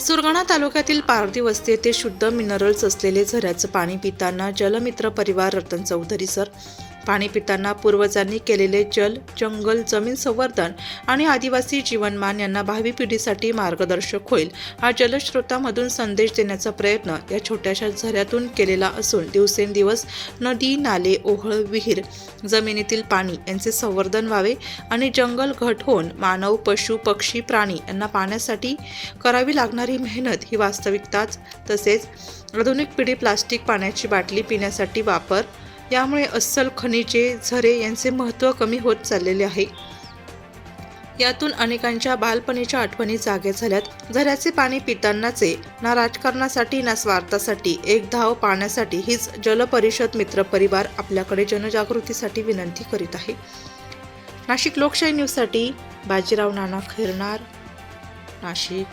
सुरगाणा तालुक्यातील पारधी वस्ती येथे शुद्ध मिनरल्स असलेले झऱ्याचं पाणी पिताना जलमित्र परिवार रतन चौधरी सर पाणी पिताना पूर्वजांनी केलेले जल जंगल जमीन संवर्धन आणि आदिवासी जीवनमान यांना भावी पिढीसाठी मार्गदर्शक होईल. हा जलस्रोतामधून संदेश देण्याचा प्रयत्न या छोट्याशा झऱ्यातून केलेला असून दिवसेंदिवस नदी नाले ओहळ विहीर जमिनीतील पाणी यांचे संवर्धन व्हावे आणि जंगल घट होऊन मानव पशु पक्षी प्राणी यांना पाण्यासाठी करावी लागणारी मेहनत ही वास्तविकताच. तसेच आधुनिक पिढी प्लास्टिक पाण्याची बाटली पिण्यासाठी वापर यामुळे अस्सल खनिजे झरे यांचे महत्त्व कमी होत चाललेले आहे. यातून अनेकांच्या बालपणीच्या आठवणी जाग्या झाल्यात. झऱ्याचे पाणी पितानाचे ना राजकारणासाठी ना स्वार्थासाठी एक धाव पाण्यासाठी हीच जलपरिषद मित्र परिवार आपल्याकडे जनजागृतीसाठी विनंती करीत आहे. नाशिक लोकशाही न्यूजसाठी बाजीराव नाना खैरनार नाशिक.